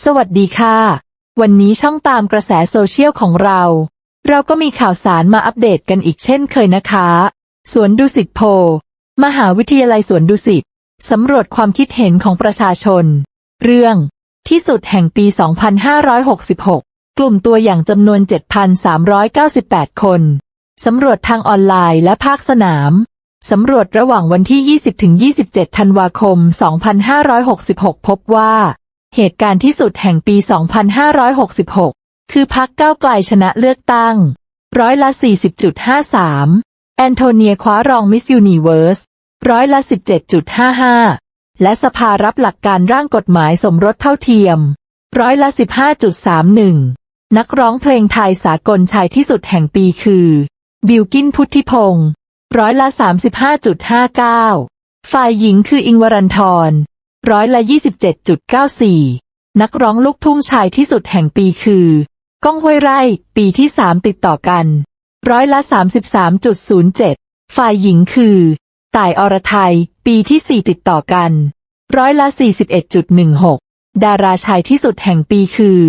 สวัสดีค่ะ วันนี้ช่องตามกระแสโซเชียลของเรา เราก็มีข่าวสารมาอัปเดตกันอีกเช่นเคยนะคะ สวนดุสิตโพลมหาวิทยาลัยสวนดุสิตสำรวจความคิดเห็นของประชาชน เรื่องที่สุดแห่งปี 2566 กลุ่มตัวอย่างจำนวน 7,398 คน สำรวจทางออนไลน์และภาคสนาม สำรวจระหว่างวันที่ 20-27 ธันวาคม 2566 พบว่า เหตุการณ์ที่สุดแห่งปี 2566 คือพักก้าวไกลชนะเลือกตั้ง ร้อยละ 40.53 แอนโทเนียคว้ารองมิสยูนิเวิร์ส ร้อยละ 17.55 และสภารับหลักการร่างกฎหมายสมรสเท่าเทียม ร้อยละ 15.31 นักร้องเพลงไทยสากลชายที่สุดแห่งปีคือ บิลกินพุทธิพงศ์ ร้อยละ 35.59 ฝ่ายหญิงคืออิงวรันทร ร้อยละ27.94 นักร้องลูกทุ่งชายที่สุดแห่งปีคือ ก้องห้วยไร่ ปีที่3ติดต่อกัน ร้อยละ 33.07 ฝ่ายหญิงคือ ต่ายอรไทย ปีที่4ติดต่อกัน ร้อยละ 41.16 ดาราชายที่สุดแห่งปีคือ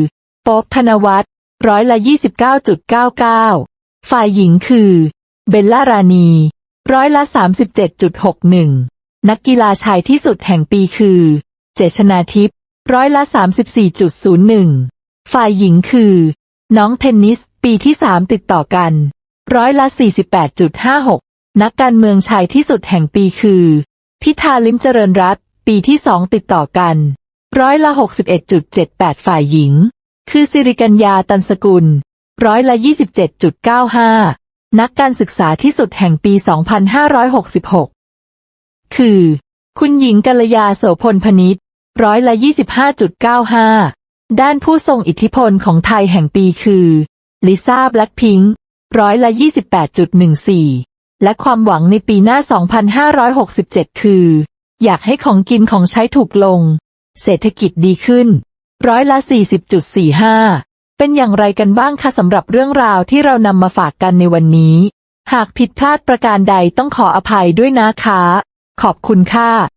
โป๊บธนวัฒน์ร้อยละ 29.99 ฝ่ายหญิงคือ เบลล่ารานี ร้อยละ 37.61 นักกีฬาชายที่สุดแห่งปีคือ เจชนาทิพย์ร้อยละ 34.01 ฝ่ายหญิงคือ น้องเทนนิส ปีที่3ติดต่อกัน ร้อยละ 48.56 นักการเมืองชายที่สุดแห่งปีคือ พิธาลิมเจริญรัตปีที่2ติดต่อกัน ร้อยละ 61.78 ฝ่ายหญิง คือสิริกัญญาตันสกุล ร้อยละ 27.95 นักการศึกษาที่สุดแห่งปี 2566 คือ คุณหญิงกัลยาโสพลพนิษฐ์ร้อยละ25.95ด้านผู้ทรงอิทธิพลของไทยแห่งปีคือลิซ่าแบล็คพิงค์ร้อยละ28.14และความหวังในปีหน้า 2567 คือ อยากให้ของกินของใช้ถูกลง เศรษฐกิจดีขึ้น ร้อยละ 40.45 เป็นอย่างไรกันบ้างคะสำหรับเรื่องราวที่เรานำมาฝากกันในวันนี้ หากผิดพลาดประการใดต้องขออภัยด้วยนะคะ ขอบคุณค่ะ